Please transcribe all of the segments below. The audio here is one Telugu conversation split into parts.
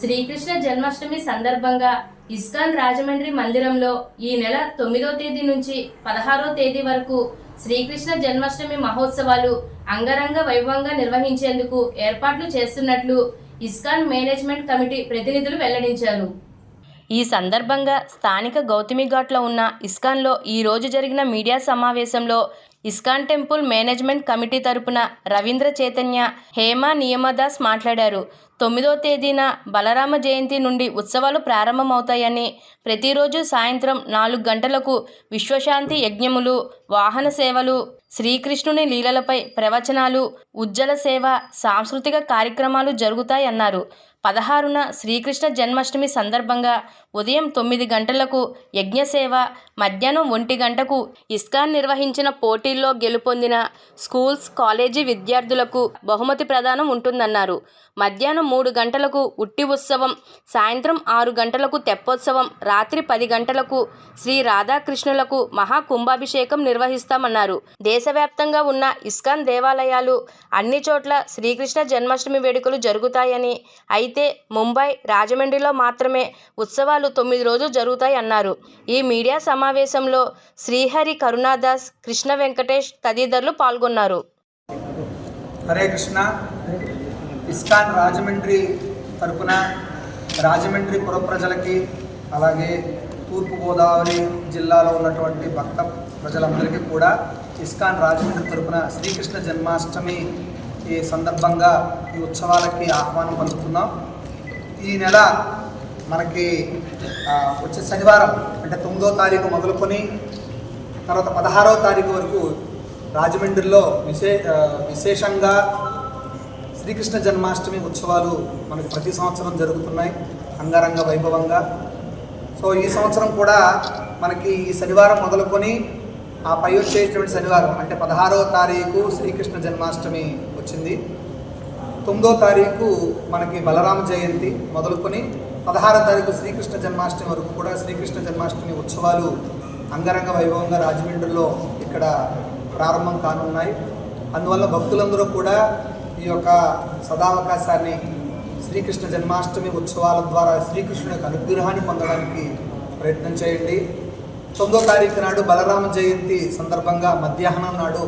శ్రీకృష్ణ జన్మాష్టమి సందర్భంగా ఇస్కాన్ రాజమండ్రి మందిరంలో ఈ నెల తొమ్మిదో తేదీ నుంచి పదహారో తేదీ వరకు శ్రీకృష్ణ జన్మాష్టమి మహోత్సవాలు అంగరంగ వైభవంగా నిర్వహించేందుకు ఏర్పాట్లు చేస్తున్నట్లు ఇస్కాన్ మేనేజ్మెంట్ కమిటీ ప్రతినిధులు వెల్లడించారు. ఈ సందర్భంగా స్థానిక గౌతమిఘాట్లో ఉన్న ఇస్కాన్లో ఈ రోజు జరిగిన మీడియా సమావేశంలో ఇస్కాన్ టెంపుల్ మేనేజ్మెంట్ కమిటీ తరపున రవీంద్ర చైతన్య హేమ నియమదాస్ మాట్లాడారు. తొమ్మిదో తేదీన బలరామ జయంతి నుండి ఉత్సవాలు ప్రారంభమవుతాయని ప్రతిరోజు సాయంత్రం నాలుగు గంటలకు విశ్వశాంతి యజ్ఞములు వాహన సేవలు శ్రీకృష్ణుని లీలలపై ప్రవచనాలు ఉజ్జల సేవ సాంస్కృతిక కార్యక్రమాలు జరుగుతాయన్నారు. పదహారున శ్రీకృష్ణ జన్మాష్టమి సందర్భంగా ఉదయం తొమ్మిది గంటలకు యజ్ఞసేవ మధ్యాహ్నం ఒంటి గంటకు ఇస్కాన్ నిర్వహించిన పోటీల్లో గెలుపొందిన స్కూల్స్ కాలేజీ విద్యార్థులకు బహుమతి ప్రదానం ఉంటుందన్నారు. మధ్యాహ్నం మూడు గంటలకు ఉట్టి ఉత్సవం సాయంత్రం ఆరు గంటలకు తెప్పోత్సవం రాత్రి పది గంటలకు శ్రీ రాధాకృష్ణులకు మహా కుంభాభిషేకం నిర్వహిస్తామన్నారు. దేశవ్యాప్తంగా ఉన్న ఇస్కాన్ దేవాలయాలు అన్ని చోట్ల శ్రీకృష్ణ జన్మాష్టమి వేడుకలు జరుగుతాయని అయితే ముంబై రాజమండ్రిలో మాత్రమే ఉత్సవాలు తొమ్మిది రోజులు జరుగుతాయి అన్నారు. ఈ మీడియా సమావేశంలో శ్రీహరి కరుణాదాస్ కృష్ణ వెంకటేష్ తదితరులు పాల్గొన్నారు. హరే కృష్ణ. ఇస్కాన్ రాజమండ్రి తరపున రాజమండ్రి పుర ప్రజలకి అలాగే తూర్పుగోదావరి జిల్లాలో ఉన్నటువంటి భక్త ప్రజలందరికీ కూడా ఇస్కాన్ రాజమండ్రి తరపున శ్రీకృష్ణ జన్మాష్టమి ఈ సందర్భంగా ఈ ఉత్సవాలకి ఆహ్వానం పలుకుతున్నాం. ఈ నెల మనకి వచ్చే శనివారం అంటే తొమ్మిదో తారీఖు మొదలుకొని తర్వాత పదహారవ తారీఖు వరకు రాజమండ్రిలో విశే విశేషంగా శ్రీకృష్ణ జన్మాష్టమి ఉత్సవాలు మనకి ప్రతి సంవత్సరం జరుగుతున్నాయి అంగరంగ వైభవంగా. సో ఈ సంవత్సరం కూడా మనకి ఈ శనివారం మొదలుకొని ఆ పై వచ్చేటువంటి శనివారం అంటే పదహారవ తారీఖు శ్రీకృష్ణ జన్మాష్టమి వచ్చింది. తొమ్మిదో తారీఖు మనకి బలరామ జయంతి మొదలుకొని పదహారో తారీఖు శ్రీకృష్ణ జన్మాష్టమి వరకు కూడా శ్రీకృష్ణ జన్మాష్టమి ఉత్సవాలు అంగరంగ వైభవంగా రాజమండ్రిలో ఇక్కడ ప్రారంభం కానున్నాయి. అందువల్ల భక్తులందరూ కూడా ఈ యొక్క సదావకాశాన్ని శ్రీకృష్ణ జన్మాష్టమి ఉత్సవాల ద్వారా శ్రీకృష్ణుని యొక్క అనుగ్రహాన్ని పొందడానికి ప్రయత్నం చేయండి. తొమ్మిదో తారీఖు నాడు బలరామ జయంతి సందర్భంగా మధ్యాహ్నం నాడు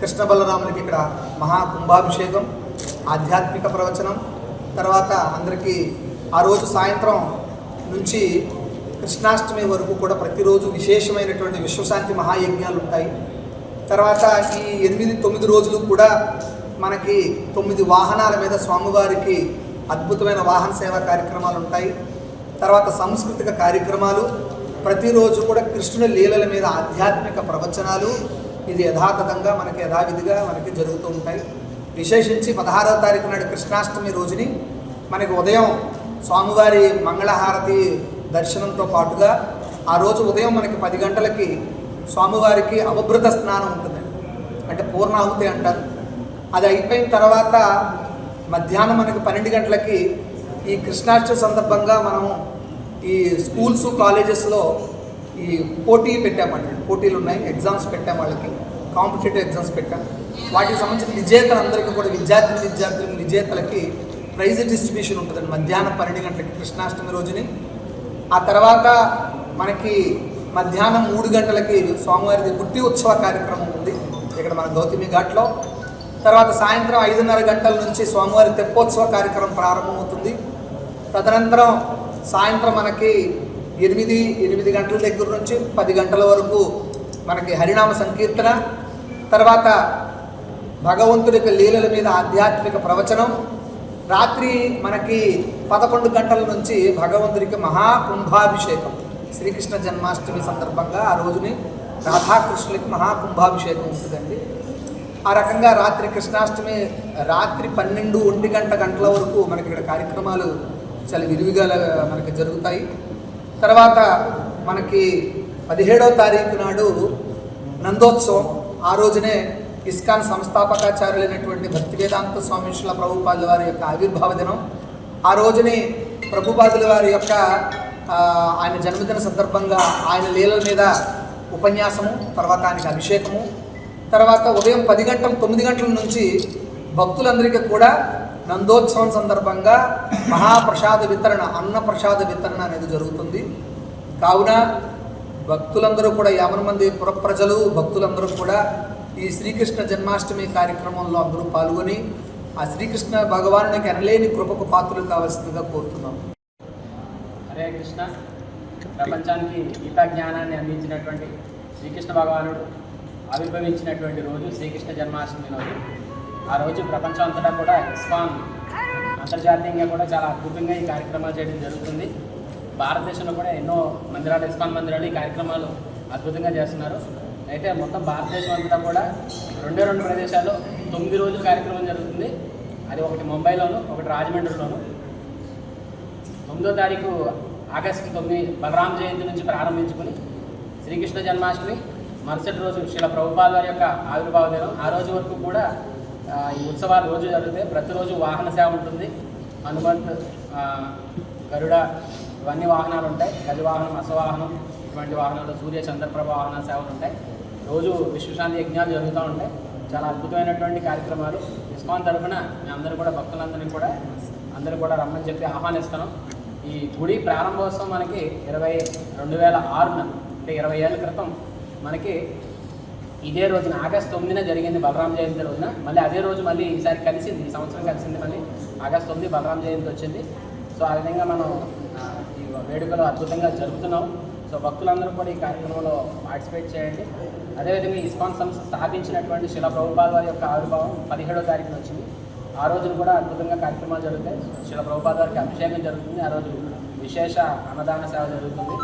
కృష్ణ బలరామునికి ఇక్కడ మహా కుంభాభిషేకం ఆధ్యాత్మిక ప్రవచనం. తర్వాత అందరికీ ఆ రోజు సాయంత్రం నుంచి కృష్ణాష్టమి వరకు కూడా ప్రతిరోజు విశేషమైనటువంటి విశ్వశాంతి మహాయజ్ఞాలు ఉంటాయి. తర్వాత ఈ ఎనిమిది తొమ్మిది రోజులు కూడా మనకి తొమ్మిది వాహనాల మీద స్వామివారికి అద్భుతమైన వాహన సేవా కార్యక్రమాలు ఉంటాయి. తర్వాత సాంస్కృతిక కార్యక్రమాలు ప్రతిరోజు కూడా కృష్ణుని లీలల మీద ఆధ్యాత్మిక ప్రవచనాలు ఇది యథాతథంగా మనకి యథావిధిగా మనకి జరుగుతూ ఉంటాయి. విశేషించి పదహారవ తారీఖు నాడు కృష్ణాష్టమి రోజుని మనకి ఉదయం స్వామివారి మంగళహారతి దర్శనంతో పాటుగా ఆ రోజు ఉదయం మనకి పది గంటలకి స్వామివారికి అవభృత స్నానం ఉంటుంది. అంటే పూర్ణాహుతి అంటారు. అది అయిపోయిన తర్వాత మధ్యాహ్నం మనకి పన్నెండు గంటలకి ఈ కృష్ణాష్టమి సందర్భంగా మనం ఈ స్కూల్స్ కాలేజెస్లో ఈ పోటీ పెట్టామండి. పోటీలు ఉన్నాయి ఎగ్జామ్స్ పెట్టాం వాళ్ళకి కాంపిటేటివ్ ఎగ్జామ్స్ పెట్టాం. వాటికి సంబంధించిన విజేతలందరికీ కూడా విద్యార్థులు విద్యార్థులకు విజేతలకి ప్రైజ్ డిస్ట్రిబ్యూషన్ ఉంటుందండి. మధ్యాహ్నం పన్నెండు గంటలకి కృష్ణాష్టమి రోజుని. ఆ తర్వాత మనకి మధ్యాహ్నం మూడు గంటలకి స్వామివారిది గుట్టి ఉత్సవ కార్యక్రమం ఉంది. ఇక్కడ మన గౌతమి ఘాట్లో. తర్వాత సాయంత్రం ఐదున్నర గంటల నుంచి స్వామివారి తెప్పోత్సవ కార్యక్రమం ప్రారంభమవుతుంది. తదనంతరం సాయంత్రం మనకి ఎనిమిది ఎనిమిది గంటల దగ్గర నుంచి పది గంటల వరకు మనకి హరినామ సంకీర్తన తర్వాత భగవంతుడి యొక్క లీలల మీద ఆధ్యాత్మిక ప్రవచనం రాత్రి మనకి పదకొండు గంటల నుంచి భగవంతుడికి మహాకుంభాభిషేకం. శ్రీకృష్ణ జన్మాష్టమి సందర్భంగా ఆ రోజుని రాధాకృష్ణులకి మహాకుంభాభిషేకం ఉంటుందండి. ఆ రకంగా రాత్రి కృష్ణాష్టమి రాత్రి పన్నెండు ఒంటి గంట గంటల వరకు మనకి ఇక్కడ కార్యక్రమాలు చాలా విరివిగా మనకి జరుగుతాయి. తర్వాత మనకి పదిహేడవ తారీఖు నాడు నందోత్సవం. ఆ రోజునే ఇస్కాన్ సంస్థాపకాచార్యులైనటువంటి భక్తి వేదాంత స్వామీశ్వర ప్రభుపాదుల వారి యొక్క ఆవిర్భావ దినం. ఆ రోజుని ప్రభుపాదుల వారి యొక్క ఆయన జన్మదిన సందర్భంగా ఆయన లీలల మీద ఉపన్యాసము తర్వాత ఆయనకి అభిషేకము. తర్వాత ఉదయం పది గంటల తొమ్మిది గంటల నుంచి భక్తులందరికీ కూడా నందోత్సవం సందర్భంగా మహాప్రసాద వితరణ అన్న ప్రసాద వితరణ అనేది జరుగుతుంది. కావున భక్తులందరూ కూడా యాభై మంది పురప్రజలు భక్తులందరూ కూడా ఈ శ్రీకృష్ణ జన్మాష్టమి కార్యక్రమంలో అందరూ పాల్గొని ఆ శ్రీకృష్ణ భగవానునికి అనలేని కృపకు పాత్రలు కావాల్సిందిగా కోరుతున్నాం. హరే కృష్ణ. ప్రపంచానికి గీతా జ్ఞానాన్ని అందించినటువంటి శ్రీకృష్ణ భగవానుడు ఆవిర్భవించినటువంటి రోజు శ్రీకృష్ణ జన్మాష్టమి రోజు. ఆ రోజు ప్రపంచం అంతటా కూడా ఇస్కాన్ అంతర్జాతీయంగా కూడా చాలా అద్భుతంగా ఈ కార్యక్రమాలు చేయడం జరుగుతుంది. భారతదేశంలో కూడా ఎన్నో మందిరాలు ఇస్కాన్ మందిరాలు ఈ కార్యక్రమాలు అద్భుతంగా చేస్తున్నారు. అయితే మొత్తం భారతదేశం అంతటా కూడా రెండే రెండు ప్రదేశాల్లో తొమ్మిది రోజుల కార్యక్రమం జరుగుతుంది. అది ఒకటి ముంబైలోను ఒకటి రాజమండ్రిలోను. తొమ్మిదో తారీఖు ఆగస్టు తొమ్మిది బలరాం జయంతి నుంచి ప్రారంభించుకుని శ్రీకృష్ణ జన్మాష్టమి మరుసటి రోజు శిల ప్రభుపాద యొక్క ఆవిర్భావ దినం. ఆ రోజు వరకు కూడా ఈ ఉత్సవాలు రోజు జరుగుతాయి. ప్రతిరోజు వాహన సేవ ఉంటుంది. హనుమంత్ గరుడ ఇవన్నీ వాహనాలు ఉంటాయి. గజవాహనం అశ్వవాహనం ఇటువంటి వాహనాలు సూర్య చంద్రప్రభ వాహన సేవలు ఉంటాయి. రోజు విశ్వశాంతి యజ్ఞాలు జరుగుతూ ఉంటాయి. చాలా అద్భుతమైనటువంటి కార్యక్రమాలు. ఇస్కాన్ తరఫున మేమందరూ కూడా భక్తులందరినీ కూడా అందరూ కూడా రమ్మని చెప్పి ఆహ్వానిస్తున్నాం. ఈ గుడి ప్రారంభోత్సవం మనకి ఇరవై రెండు వేల ఆరున అంటే ఇరవై ఏళ్ళ క్రితం మనకి ఇదే రోజున ఆగస్ట్ తొమ్మిదిన జరిగింది బలరాం జయంతి రోజున. మళ్ళీ అదే రోజు మళ్ళీ ఈసారి కలిసింది ఈ సంవత్సరం కలిసింది మళ్ళీ ఆగస్ట్ తొమ్మిది బలరాం జయంతి వచ్చింది. సో ఆ విధంగా మనం ఈ వేడుకలు అద్భుతంగా జరుపుతున్నాం. సో భక్తులందరూ కూడా ఈ కార్యక్రమంలో పార్టిసిపేట్ చేయండి. అదేవిధంగా ఇస్కాన్ సంస్థ స్థాపించినటువంటి శిలా ప్రభుపాద వారి యొక్క ఆవిర్భావం పదిహేడో తారీఖున వచ్చింది. ఆ రోజున కూడా అద్భుతంగా కార్యక్రమాలు జరుగుతాయి. శిల ప్రభుపాద వారికి అభిషేకం జరుగుతుంది. ఆ రోజు విశేష అన్నదాన సేవ జరుగుతుంది.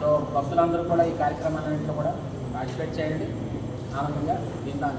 సో భక్తులందరూ కూడా ఈ కార్యక్రమాలన్నింటిలో కూడా పార్టిసిపేట్ చేయండి. ఆనందంగా దీంట్లో